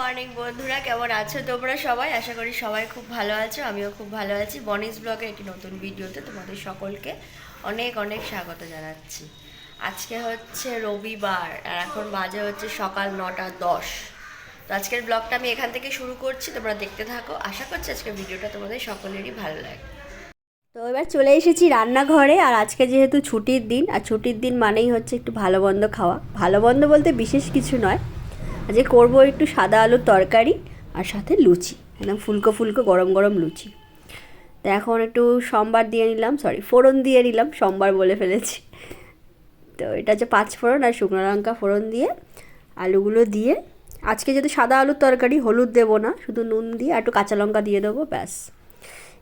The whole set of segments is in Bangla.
মর্নিং বন্ধুরা, কেমন আছো তোমরা সবাই? আশা করি সবাই খুব ভালো আছো, আমিও খুব ভালো আছি। বনিস ব্লগের একটি নতুন ভিডিওতে তোমাদের সকলকে অনেক অনেক স্বাগত জানাচ্ছি। আজকে হচ্ছে রবিবার, আর এখন বাজে হচ্ছে সকাল নটা দশ। তো আজকের ব্লগটা আমি এখান থেকে শুরু করছি, তোমরা দেখতে থাকো। আশা করছি আজকের ভিডিওটা তোমাদের সকলেরই ভালো লাগে তো এবার চলে এসেছি রান্নাঘরে, আর আজকে যেহেতু ছুটির দিন, আর ছুটির দিন মানেই হচ্ছে একটু ভালো মন্দ খাওয়া। ভালো মন্দ বলতে বিশেষ কিছু নয় আজকে করব একটু সাদা আলুর তরকারি আর সাথে লুচি, একদম ফুলকো ফুলকো গরম গরম লুচি। তো এখন একটু সোমবার দিয়ে নিলাম সরি ফোড়ন দিয়ে নিলাম, সোমবার বলে ফেলেছি। তো এটা হচ্ছে পাঁচ ফোড়ন আর শুকনো লঙ্কা ফোড়ন দিয়ে, আলুগুলো দিয়ে। আজকে যেহেতু সাদা আলুর তরকারি, হলুদ দেবো না, শুধু নুন দিয়ে আর একটু কাঁচা লঙ্কা দিয়ে দেবো, ব্যাস।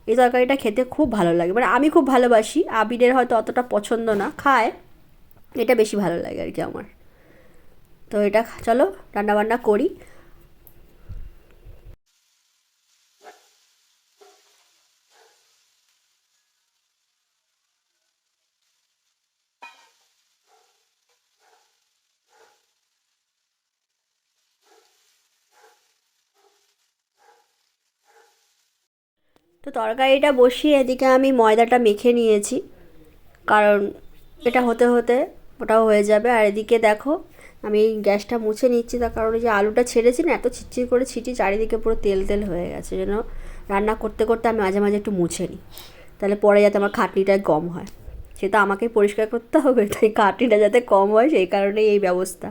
এই তরকারিটা খেতে খুব ভালো লাগে মানে আমি খুব ভালোবাসি, আবিরের হয়তো অতটা পছন্দ না, খায়, এটা বেশি ভালো লাগে আর কি আমার। তো এটা চলো রান্নাবান্না করি। তো তরকারিটা বসিয়ে এদিকে আমি ময়দাটা মেখে নিয়েছি। কারণ এটা হতে হতে ওটাও হয়ে যাবে। আর এদিকে দেখো আমি গ্যাসটা মুছে নিচ্ছি, তার কারণ যে আলুটা ছেড়েছি না, এত ছিটচির করে ছিটি চারিদিকে পুরো তেল তেল হয়ে গেছে, যেন রান্না করতে করতে আমি মাঝে মাঝে একটু মুছে নিই। তাহলে পরে যাতে আমার খাটনিটা কম হয়। সেটা আমাকে পরিষ্কার করতে হবে, তাই খাটনিটা যাতে কম হয়, সেই কারণেই এই ব্যবস্থা।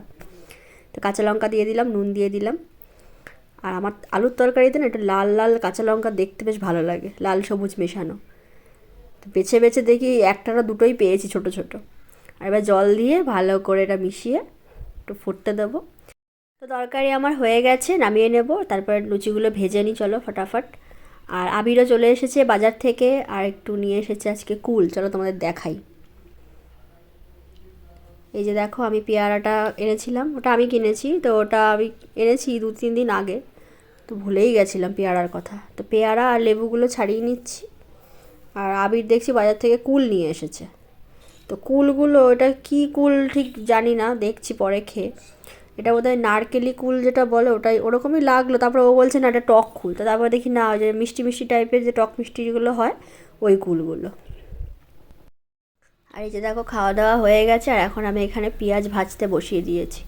তো কাঁচা লঙ্কা দিয়ে দিলাম, নুন দিয়ে দিলাম। আর আমার আলুর তরকারিতে না একটু লাল লাল কাঁচা লঙ্কা দেখতে বেশ ভালো লাগে, লাল সবুজ মেশানো। তো বেছে বেছে দেখি একটা দুটোই পেয়েছি ছোট ছোট। আর এবার জল দিয়ে ভালো করে এটা মিশিয়ে একটু ফুটতে দেবো। তো তরকারি আমার হয়ে গেছে, নামিয়ে নেব। তারপরে লুচিগুলো ভেজে নিই, চলো ফটাফট। আর আবিরও চলে এসেছে বাজার থেকে, আর একটু নিয়ে এসেছে আজকে কুল। চলো তোমাদের দেখাই। এই যে দেখো, আমি পেয়ারাটা এনেছিলাম। ওটা আমি কিনেছি, তো ওটা আমি এনেছি দু তিন দিন আগে। তো ভুলেই গেছিলাম পেয়ারার কথা। তো পেয়ারা আর লেবুগুলো ছাড়িয়ে নিচ্ছি। আর আবির দেখছি বাজার থেকে কুল নিয়ে এসেছে। তো কুলগুলো, এটা কি কুল ঠিক জানি না, দেখছি পরে খেয়ে। এটা বোধহয় নারকেলি কুল যেটা বলে, ওটাই ওরকমই লাগল। তারপরে ও বলছে, না, এটা টক কুল। তো তারপরে দেখি, না যে মিষ্টি মিষ্টি টাইপের যে টক মিষ্টিগুলো হয়, ওই কুলগুলো। আর এই যে দেখো, খাওয়া দাওয়া হয়ে গেছে, আর এখন আমি এখানে পেঁয়াজ ভাজতে বসিয়ে দিয়েছি।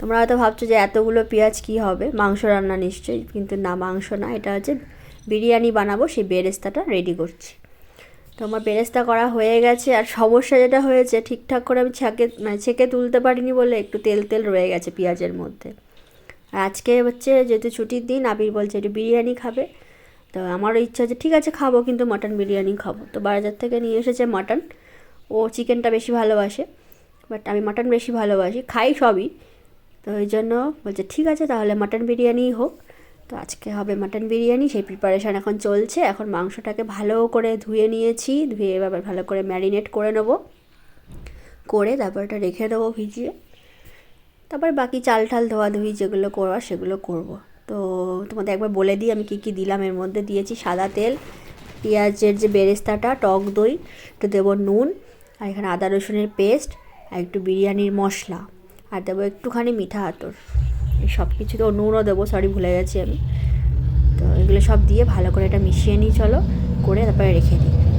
তোমরা হয়তো ভাবছ যে, এতগুলো পেঁয়াজ কি হবে? মাংস রান্না নিশ্চয়ই, কিন্তু না, মাংস না, এটা হচ্ছে বিরিয়ানি বানাবো, সেই বেরেস্তাটা রেডি করছি। তো আমার বেরেস্তা করা হয়ে গেছে, আর সমস্যা যেটা হয়েছে, ঠিকঠাক করে আমি ছাকে মানে ছেঁকে তুলতে পারিনি বলে একটু তেল তেল রয়ে গেছে পেঁয়াজের মধ্যে। আর আজকে হচ্ছে যেহেতু ছুটির দিন, আবির বলছে একটু বিরিয়ানি খাবে। তো আমারও ইচ্ছা যে ঠিক আছে খাব কিন্তু মাটন বিরিয়ানি খাব। তো বাজার থেকে নিয়ে এসেছে মাটন। ও চিকেনটা বেশি ভালোবাসে, বাট আমি মাটন বেশি ভালোবাসি, খাই সবই। তো ওই জন্য বলছে, ঠিক আছে তাহলে মাটন বিরিয়ানিই হোক। তো আজকে হবে মাটন বিরিয়ানি, সেই প্রিপারেশান এখন চলছে। এখন মাংসটাকে ভালো করে ধুয়ে নিয়েছি, ধুয়ে এবার ভালো করে ম্যারিনেট করে নেব। করে তারপর এটা রেখে দেবো ভিজিয়ে তারপর বাকি চাল ঠাল ধোয়াধুয়ি যেগুলো করবার সেগুলো করব। তো তোমাদের একবার বলে দিই, আমি কী কী দিলাম। এর মধ্যে দিয়েছি সাদা তেল, পেঁয়াজের যে বেরেস্তাটা, টক দই, একটু দেবো নুন, আর এখানে আদা রসুনের পেস্ট, আর একটু বিরিয়ানির মশলা। আর দেবো একটুখানি মিঠা আতর। সব কিছু তো নুনও দেবো সরি ভুলে গেছি আমি। তো এগুলো সব দিয়ে ভালো করে এটা মিশিয়ে নিই, চলো, করে তারপরে রেখে দিই।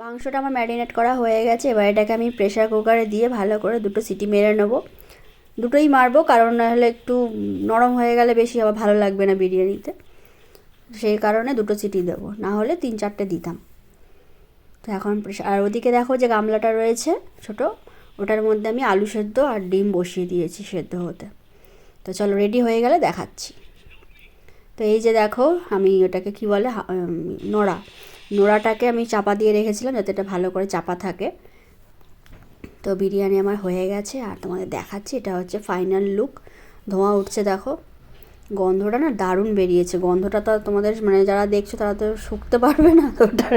মাংসটা আমার ম্যারিনেট করা হয়ে গেছে, এবার এটাকে আমি প্রেশার কুকারে দিয়ে ভালো করে দুটো সিটি মেরে নেব। দুটোই মারবো, কারণ নাহলে একটু নরম হয়ে গেলে বেশি আবার ভালো লাগবে না বিরিয়ানিতে। সেই কারণে দুটো সিটি দেবো, না হলে তিন চারটে দিতাম। তো এখন আর ওদিকে দেখো যে গামলাটা রয়েছে ছোট, ওটার মধ্যে আমি আলু সেদ্ধ আর ডিম বসিয়ে দিয়েছি সেদ্ধ হতে। তো চলো রেডি হয়ে গেলে দেখাচ্ছি। তো এই যে দেখো, আমি ওটাকে কি বলে নোড়া। নোড়াটাকে আমি চাপা দিয়ে রেখেছিলাম যাতে এটা ভালো করে চাপা থাকে। তো বিরিয়ানি আমার হয়ে গেছে আর তোমাদের দেখাচ্ছি, এটা হচ্ছে ফাইনাল লুক ধোঁয়া উঠছে দেখো। গন্ধটা না দারুণ বেরিয়েছে। গন্ধটা তো তোমাদের মানে যারা দেখছ তারা তো শুকতে পারবে না। তো ওটার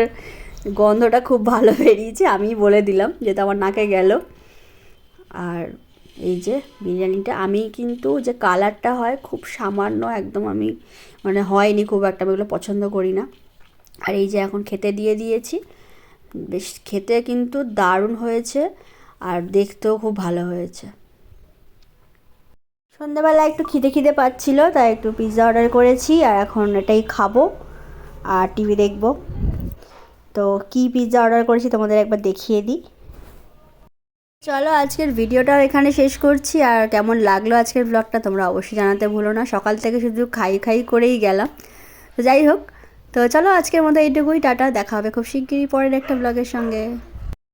গন্ধটা খুব ভালো বেরিয়েছে, আমি বলে দিলাম যেটা আমার নাকে গেল। আর এই যে বিরিয়ানিটা, আমি কিন্তু যে কালারটা হয় খুব সামান্য একদম আমি মানে হয়নি খুব একটা, আমি এগুলো পছন্দ করি না। আর এই যে এখন খেতে দিয়ে দিয়েছি। বেশ, খেতে কিন্তু দারুণ হয়েছে আর দেখতেও খুব ভালো হয়েছে। সন্ধ্যাবেলা একটু খিদে খিদে পাচ্ছিল, তাই একটু পিৎজা অর্ডার করেছি আর এখন এটাই খাব আর টিভি দেখব। তো কি পিৎজা অর্ডার করেছি তোমাদের একবার দেখিয়ে দিই। চলো আজকের ভিডিওটাও এখানে শেষ করছি আর কেমন লাগল আজকের ব্লগটা তোমরা অবশ্যই জানাতে ভুলো না। সকাল থেকে শুধু খাই খাই করেই গেলাম। তো যাই হোক তো চলো আজকের মতো এইটুকুই টাটা দেখা হবে খুব শিগগিরই পরের একটা ব্লগের সঙ্গে।